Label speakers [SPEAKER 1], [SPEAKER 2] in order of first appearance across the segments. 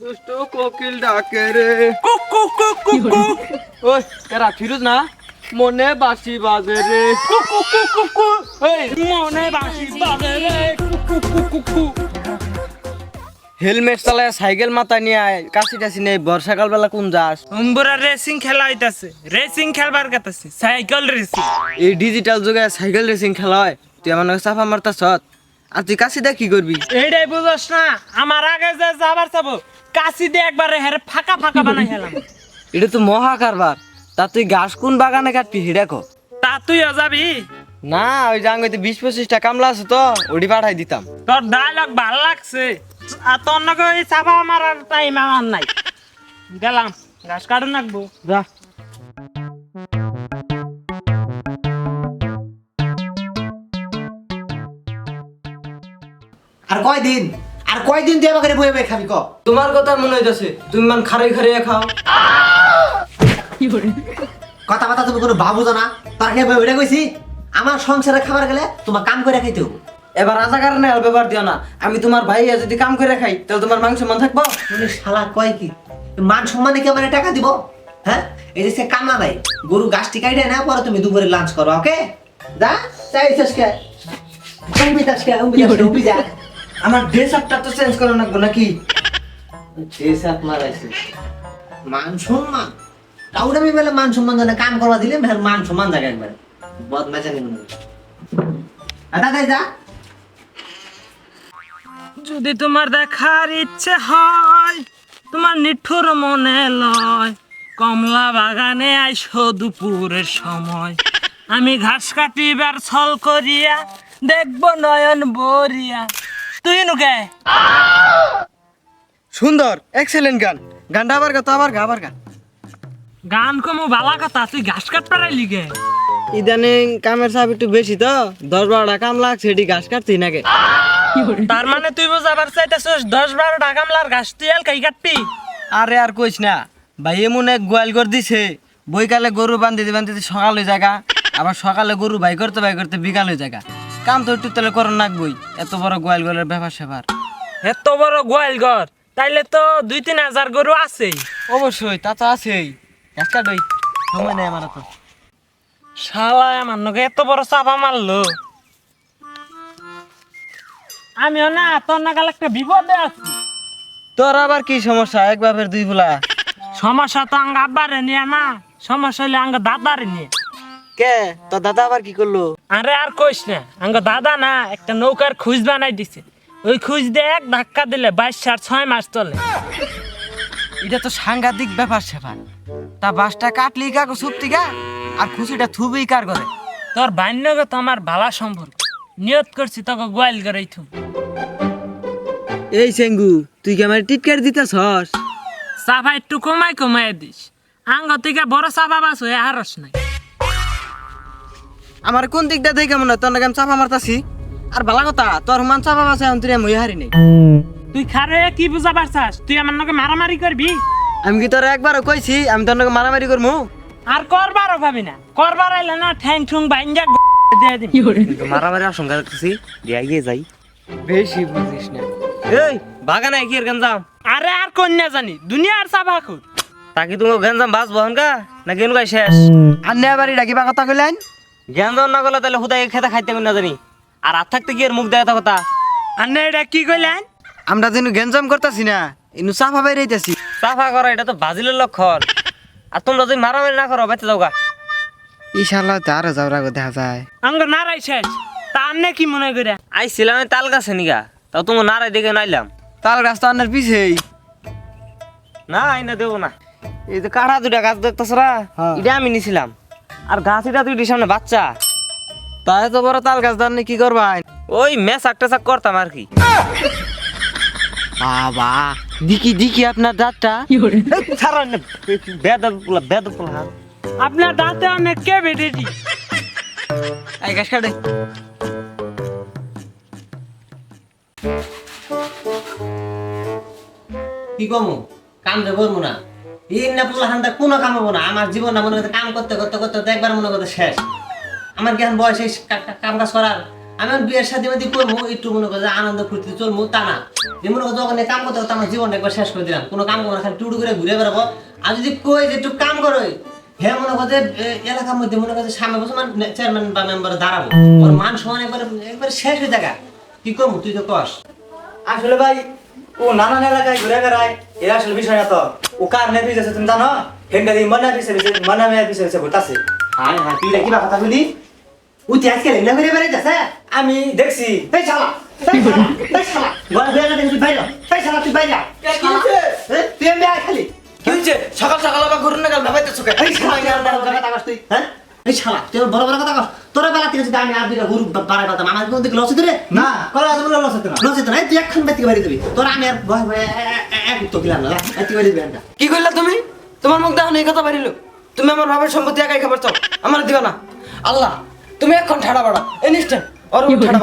[SPEAKER 1] দুষ্ট কোকিল ডাকে রে।
[SPEAKER 2] কুক কুক কুক কুক কুক।
[SPEAKER 1] ওই এরা ফিরুজ না? মনে বাসি বাজে রে।
[SPEAKER 2] কুক কুক কুক কুক কুক। এই মনে বাসি বাজে রে। কুক কুক কুক কুক কুক।
[SPEAKER 1] হেলমেট চালায় সাইকেল মাথা নিয়ে আয় কাশি টাশি নেই বর্ষাকাল বেলা কোন যাস?
[SPEAKER 2] উম্বুরা রেসিং খেলা হইতাছে রেসিং খেলবার কাতাছে সাইকেল রেসিং
[SPEAKER 1] এই ডিজিটাল যুগে সাইকেল রেসিং খেলা হয় তুই আমার চাপা মারতা সৎ আর তুই কাশি দা কি করবি?
[SPEAKER 2] এইটাই বুঝস না আমার আগে যে যাবার চাবো কাশি দিয়ে একবারে হেরে ফাঁকা ফাঁকা বানাই হেলাম
[SPEAKER 1] এটা তো মহা কারবার। তা তুই গাছ কোন বাগানে কাটবি হিডা কো
[SPEAKER 2] তা তুইও যাবি?
[SPEAKER 1] না ওই জাঙ্গিতে বিশ পঁচিশটা কামলা আছে তো ওটি পাঠাই দিতাম।
[SPEAKER 2] তোর ডায়লগ ভালো লাগছে। আর তোর নাকি ওই চাপা মারার টাইম আমার নাই। গেলাম ঘাস কাটুন রাখব
[SPEAKER 1] যা।
[SPEAKER 3] কয়দিন? আর কয়দিন তুই আমাকে বয়ে বয়ে খাবি ক?
[SPEAKER 1] তোমার কথা মনে হইতাছে তুমি মান খাও।
[SPEAKER 3] কথা কথা তুমি কোনো বাবু জানা তার খেয়ে বয়ে কইছি আমার সংসারে খাবার গেলে তোমার কাম করে খাইতে হবে
[SPEAKER 1] এবার রাজা কারণে আর ব্যাপার দিও না আমি তোমার ভাইয়া যদি কাম করে খাই তাহলে তোমার মাংস মন থাকব?
[SPEAKER 3] শালা কয় কি? মান সম্মানে কি আমার টাকা দিব? হ্যাঁ? এই যে সে কান্না নাই গরু গাছটি কাইটে না পরে তুমি দুপুরে লাঞ্চ করো ওকে যা চাইছিস কে উম্বি তাস কে
[SPEAKER 1] আমার ড্রেস আপটা তো চেঞ্জ করে রাখব নাকি?
[SPEAKER 3] এসব মারাইছে। মান সম্মান? কাউরে আমি বেলা মান সম্মান জানে কাম করবা দিলে মেহের মান সম্মান জায়গা একবারে। বদমাইশানি মনে হয়। আদা দাই যা।
[SPEAKER 2] যদি তোমার দেখার ইচ্ছে হয় তোমার নিঠুর মনে লয় কমলা বাগানে আইসো দুপুরের সময়। আমি ঘাস কাটি কাটিবার ছল করিয়া দেখব নয়ন বরিয়া। তুই নুকে।
[SPEAKER 1] সুন্দর এক্সেলেন্ট গান। গানটা আবার গা তো আবার গা আবার গা।
[SPEAKER 2] গান কমু বালা কথা তুই ঘাস কাট পারাইলি গে
[SPEAKER 1] ইদানিং কামের চাপ একটু বেশি তো দশ বারোটা কাম লাগছে এটি ঘাস কাটছি নাকি?
[SPEAKER 2] তার মানে তুই বুঝাবার চাইতেছিস দশ বারো টাকা কামলার ঘাস তুই এল কাই কাটবি?
[SPEAKER 1] আরে আর কইস না ভাই এমন এক গোয়াল করে দিছে বইকালে গরু বান্ধিতে বান্ধিতে সকাল হয়ে জায়গা আবার সকালে গরু বাই করতে বাই করতে বিকাল হয়ে জায়গা কাম তো একটু তাহলে করো নাকবই এত বড় গোয়াল গলের ব্যাপার সেবার
[SPEAKER 2] এত বড় গোয়াল ঘর তাইলে তো দুই তিন হাজার গরু আছেই।
[SPEAKER 1] অবশ্যই তা তো আছেই। ঘাস কাটই সময় নেই আমার তো।
[SPEAKER 2] শালা আমার নগে এত বড় চাপা মারলো। আমিও না তোর নাগাল একটা বিপদে আছি।
[SPEAKER 1] তোর আবার কি সমস্যা? এক বাপের দুই ফুলা
[SPEAKER 2] সমস্যা তো আঙ্গ আব্বারে নিয়ে না সমস্যা হইলে আঙ্গ দাদারে নিয়ে।
[SPEAKER 1] কে? তোর দাদা আবার কি করল?
[SPEAKER 2] আরে আর কইস না আঙ্গ দাদা না একটা নৌকার খুঁজ বানাই দিছে। ওই খুঁজ দিয়ে এক ধাক্কা দিলে বাইশ চার ছয় মাস চলে।
[SPEAKER 1] এটা তো সাংঘাতিক ব্যাপার সেবার তা বাসটা কাটলি কাকো সুপ্তি গা? আর খুশিটা থুবই কার করে
[SPEAKER 2] তোর বান্যকে তো আমার ভালা সম্পর্ক। নিয়ত করছি তোকে গোয়াল করেই থু।
[SPEAKER 1] এই সেঙ্গু তুই কি আমার টিটকার দিতেছস?
[SPEAKER 2] চাপা একটু কমাই কমাই দিস। আঙ্গ থেকে বড় চাপা বাস হয়ে আরস নাই?
[SPEAKER 1] আমার কোন দিকটা দেখে মনে হয়? তোর নাকি আমি চাপা মারতাছি। আর ভালো কথা তোর মান চাপা মারছে আমি তুই মই হারি নেই।
[SPEAKER 2] তুই খারে কি বুঝা পারছাস? তুই আমার নাকি মারামারি করবি?
[SPEAKER 1] আমি কি তোর একবারও কইছি আমি তোর নাকি মারামারি করব
[SPEAKER 2] আর করবারও ভাবি না। করবার আইলে না ঠ্যাং ঠুং বাইঞ্জা দিয়ে দিবি।
[SPEAKER 1] মারামারি আশঙ্কা করতেছি দিয়ে গিয়ে যাই। বেশি বুঝিস না। এই বাগানে কি এর গঞ্জাম?
[SPEAKER 2] আরে আর কন্যা জানি দুনিয়ার চাপা খুর
[SPEAKER 1] তাকে তুমি গঞ্জাম বাস বহন কা নাকি এনুকাই শেষ? আর নে বাড়ি ডাকিবা কথা কইলেন? গঞ্জাম না গেলে তাহলে হুদাই খেতে খাইতে না জানি। আর আর থাকতে কি এর মুখ দেয় কথা?
[SPEAKER 2] আর না এটা কি কইলেন?
[SPEAKER 1] আমরা যেন গেঞ্জাম করতেছি না ইনু চাফা বাইরেইতেছি চাফা করা এটা তো বাজিলের লক্ষণ। আর তোমরা যদি মারামারি না করো বেঁচে যাও গা ইশাল্লাহ তার যাওয়ার আগে দেখা যায়।
[SPEAKER 2] আঙ্গ নারাই শেষ। তা আন্নে কি মনে করে?
[SPEAKER 1] আইছিলাম আমি তাল গাছে নিগা তাও তোমার নারাই দেখে নাইলাম। তাল গাছ তো আনার পিছেই। না আইনা দেবো না। এই যে কাঠা দুটা গাছ দেখতেছ না এটা আমি নিছিলাম। আর গাছ এটা দুইটির সামনে বাচ্চা। তাই তো বড় তাল গাছ দান কি করবা ওই মেসাক টেসাক করতাম আর কি। বাবা দিকি দিকি আপনার দাঁতটা। ছাড়ান
[SPEAKER 2] আপনার দাঁতে অনেক কে বেঁধেছি
[SPEAKER 1] এই গাছ কাটে।
[SPEAKER 3] কি কমু? না। কোনো কাম হব না। আমার জীবন মনে করতে কাম করতে করতে করতে তো একবার মনে করতে শেষ। আমার এখন বয়স কাম কাজ করার? আমি বিয়ের সাথে মাদি করব একটু মনে করো আনন্দ ফুর্তি চলবো তা না। মনে করো ওখানে কাম করতে করতে আমার জীবনটা একবার শেষ করে দিলাম। কোনো কাম করব না খালি টুটু করে ঘুরে বেড়াবো। আর যদি কই যে একটু কাম করো হে মনে করো যে এ, এলাকার মধ্যে মনে করো যে সামনে বছর চেয়ারম্যান বা মেম্বার দাঁড়াবো। ওর মান সমান একবার একবার শেষ হয়ে থাকা। কি করব? তুই তো কস।
[SPEAKER 4] আসলে ভাই ও নানান এলাকায় ঘুরে বেড়ায় এর আসলে বিষয় না তো। ও কার নে পিছে তুমি জানো? হেন্ডারি মনা পিছে পিছে মনা মেয়ের পিছে পিছে ঘুরতাছে
[SPEAKER 3] হাই হাই তুই কি কথা বলি উঠে আজকে লেনা করে বেড়াইতেছে?
[SPEAKER 4] আমি দেখছি।
[SPEAKER 3] এই শালা তুই তুই তুই খালি।
[SPEAKER 4] কি হচ্ছে সকাল সকাল আবার ঘুরে না গেল ভাবাইতেছো
[SPEAKER 3] তুই হ্যাঁ? এই শালা তুই আমার বড় বড় কথা কাগজ তোরা বেলা থেকে যদি আমি আর দুইটা গরু বাড়াই পাতাম আমার কোন দিকে লসে ধরে
[SPEAKER 4] না কলা আজ বলে লস হতে না।
[SPEAKER 3] লসে ধরে তুই এখন বেতি বাড়ি দিবি। তোরা আমি আর ভয় ভয় এক উত্তর দিলাম না। এত বাড়ি দিবি
[SPEAKER 1] কি কইলা তুমি? তোমার মুখ দেখো এই কথা বাড়িল। তুমি আমার বাবার সম্পত্তি একাই খাবার চাও। আমার দিবা না। আল্লাহ তুমি এখন ঠাড়া বাড়া। ইনস্ট্যান্ট ওর ঠাড়া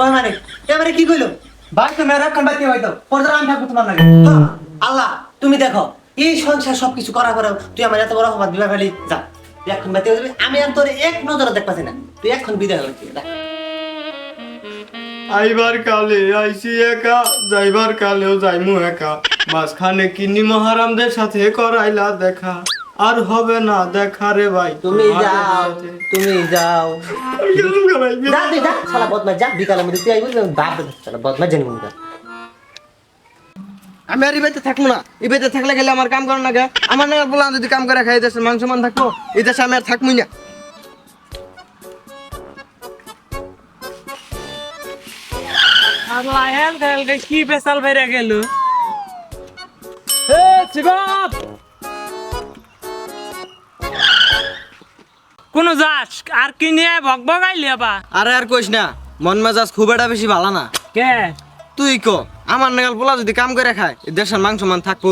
[SPEAKER 3] ওই মানে এবারে কি কইলো?
[SPEAKER 4] ভাই তুমি আর এখন বাইতে হইতো পরদার আমি থাকব তোমার লাগে।
[SPEAKER 3] হ্যাঁ, আল্লাহ তুমি দেখো এই সংসার সবকিছু করা করে তুই আমার এত বড় অপবাদ বিবাহ ফেলি যা। তুই এখন বাতি দিবি আমি আর তোর এক নজরে দেখ পাচ্ছি না তুই এখন বিদায় যা।
[SPEAKER 5] আইবার কালে আইসি একা যাইবার কালেও যাইমু একা মাঝখানে কিন্নি মহারামদের সাথে করাইলা দেখা আর হবে না দেখা রে ভাই
[SPEAKER 3] তুমি যাও তুমি যাও? যা তুই যা শালা বদমাস যা বিকালের মধ্যে তুই আইবি বাপ শালা বদমাস জানি মনে।
[SPEAKER 1] আমি আর ইবাইতে থাকব না। ইবাইতে থাকলে গেলে আমার কাম করার না গে আমার না বলা যদি কাম করে খাই দেশে মাংস মান থাকব। এই দেশে আমি আর থাকবই না।
[SPEAKER 2] আল্লাহ কি পেশাল বেড়ে গেল। এ শিবাব কোন যাস আর কি নিয়ে ভগ ভগাইলি বা
[SPEAKER 1] আরে আর কইস না মন মেজাজ খুব একটা বেশি ভালো না।
[SPEAKER 2] কে?
[SPEAKER 1] তুই ক আমার নাগাল পোলা যদি কাম করে খায় এই দেশের মাংস মান থাকব।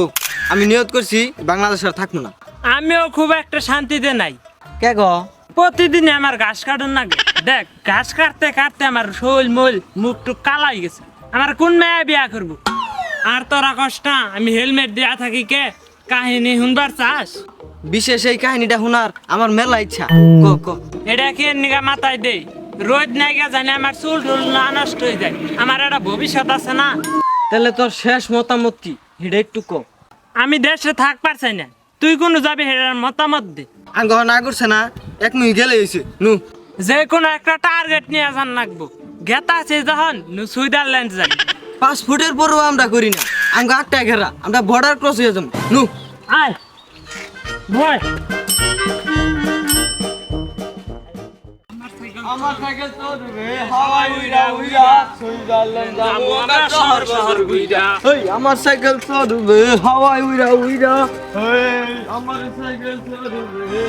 [SPEAKER 1] আমি নিয়ত করছি বাংলাদেশের থাকব না।
[SPEAKER 2] আমিও খুব একটা শান্তিতে নাই।
[SPEAKER 1] কে গ?
[SPEAKER 2] প্রতিদিন আমার ঘাস কাটুন না দেখ ঘাস কাটতে কাটতে আমার শোল মোল মুখ টুক কালা হয়ে গেছে। আমার কোন মেয়ে বিয়া করব? আর তোরা কষ্ট আমি হেলমেট দেয়া থাকি কে? কাহিনী শুনবার চাস?
[SPEAKER 1] বিশেষ এই কাহিনীটা শোনার আমার মেলা ইচ্ছা। ক ক।
[SPEAKER 2] এটা কি নিগা মাথায় দেই? রোদ নাই গা জানি আমার চুল টুল না নষ্ট হয়ে যায়। আমার একটা ভবিষ্যৎ আছে না।
[SPEAKER 1] তাহলে তোর শেষ মতামত কি? হেডে একটু ক।
[SPEAKER 2] আমি দেশে থাক পারছি না। তুই কোনো যাবি হেটার মতামত দে।
[SPEAKER 1] আঙ্গ না করছে না এক মিনিট গেলে হয়েছে নু।
[SPEAKER 2] যে কোনো একটা টার্গেট নিয়ে যান লাগবো। গেতা আছে যখন নু সুইজারল্যান্ড যাই
[SPEAKER 1] পাঁচ ফুটের পরও আমরা করি না। আঙ্গ আটটা ঘেরা আমরা বর্ডার ক্রস হয়ে যাব। নু।
[SPEAKER 2] আয়। বয়।
[SPEAKER 5] আমার সাইকেল চলবে হাওয়াই উইরা উইরা। সুইজারল্যান্ড যাব আমরা শহর শহর উইরা
[SPEAKER 1] এই আমার সাইকেল চলবে হাওয়াই উইরা উইরা।
[SPEAKER 5] এই আমার সাইকেল চলবে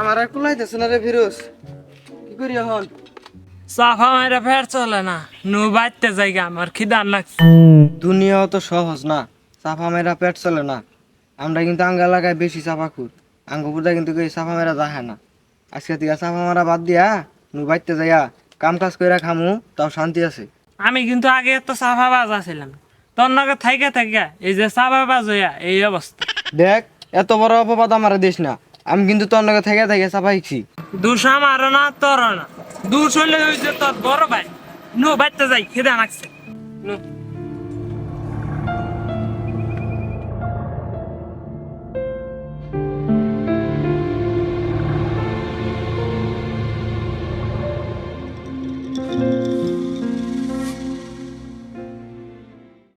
[SPEAKER 1] আমার আর কুলাইতেছে না রে ফিরোজ। কি করি এখন?
[SPEAKER 2] সাফা মেরে ফের চলে না। নু বাইতে জায়গা আমার খিদার লাগছে।
[SPEAKER 1] দুনিয়াও তো সহজ না চাপা মেরা পেট চলে না। আমরা কিন্তু আঙ্গা লাগায় বেশি চাপা খুর আঙ্গপুরটা কিন্তু কেউ চাপা মেরা যায় না। আজকে থেকে চাপা মারা বাদ দিয়া নু বাইতে যাইয়া কাম কাজ কইরা খামু তাও শান্তি আছে।
[SPEAKER 2] আমি কিন্তু আগে তো সাফা বাজ আছিলাম তোর নগে থাইকে থাইকা এই যে সাফা বাজ হইয়া এই অবস্থা।
[SPEAKER 1] দেখ এত বড় অপবাদ আমার দিস না। আমি কিন্তু তোর নগে থেকে থেকে চাপা শিখছি
[SPEAKER 2] দুষ আমারও না তোর না। দুষ হইলে হয়েছে তোর বড় ভাই। নো বাইতে যাই খেদে আনাকছে নু।